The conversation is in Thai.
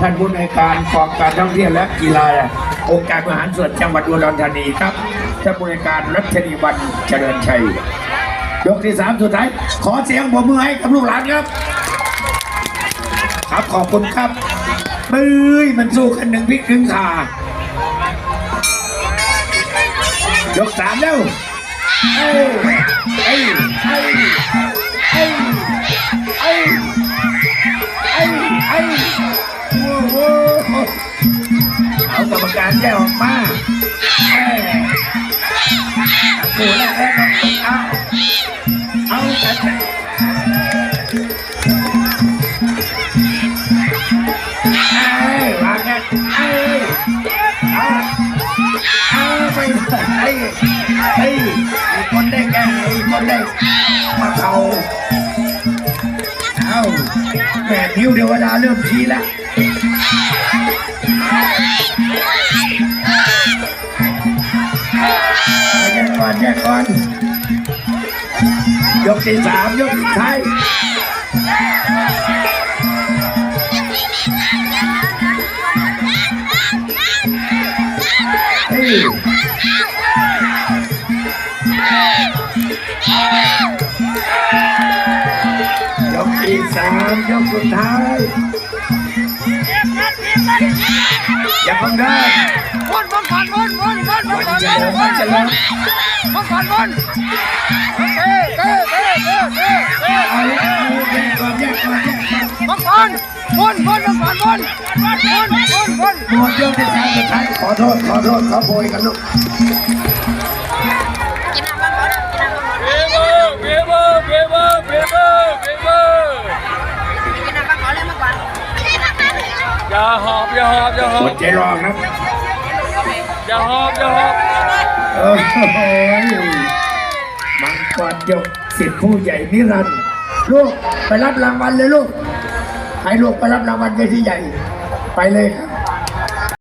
ท่านผู้ในการกองการท่องเที่ยวและกีฬาองค์การบริหารส่วนจังหวัดอุดรธานีครับท่านผู้ในการรัชนีวันเจริญชัยยกที่สามสุดท้ายขอเสียงปรบมือให้กับลูกหลานครับ ครับขอบคุณครับปื้ยมันสู้กันหนึ่งพิกหนึ่งขายกสามแล้วเอ้ยเอ้ยเอ้ย เอากรรมการแยกออกมาเอ้ยโอ้โหแล้วเอาเอาแต่เอ้ยวางเอ้ยอาเอาไปไอ้ไอ้มีคนได้แก่ แม่นิ้วเดี๋ยวดาเริ่มชี้แล้วแยกก่อนแยกก่อน ยกที่สามยกสุดท้ายเฮ้ยยกที่สามยกสุดท้ายอย่าเพิ่งเดินวนวนก่อนวนวนวนวนก่อนจะวนลงวมันนจะลงวนก่อนวนเต้เต้เต้เต้เต้เต้เอาเอาแยกก่อนแยกก่อนแยกก่อนวนก่อนวนวนวนก่อนวนวนวนวนหมดยกที่สามสุดท้ายขอโทษขอโทษขอโพยกันลูก อย่าหอบอย่าหอบอย่าหหอมบดใจรองครับอย่าหอบอย่าหอบโอ้โหมังกรยกสิทธิผู้ใหญ่นิรันดร์ลูกไปรับรางวัลเลยลูกให้ลูกไปรับรางวัลเวทีใหญ่ ไปเลยครับ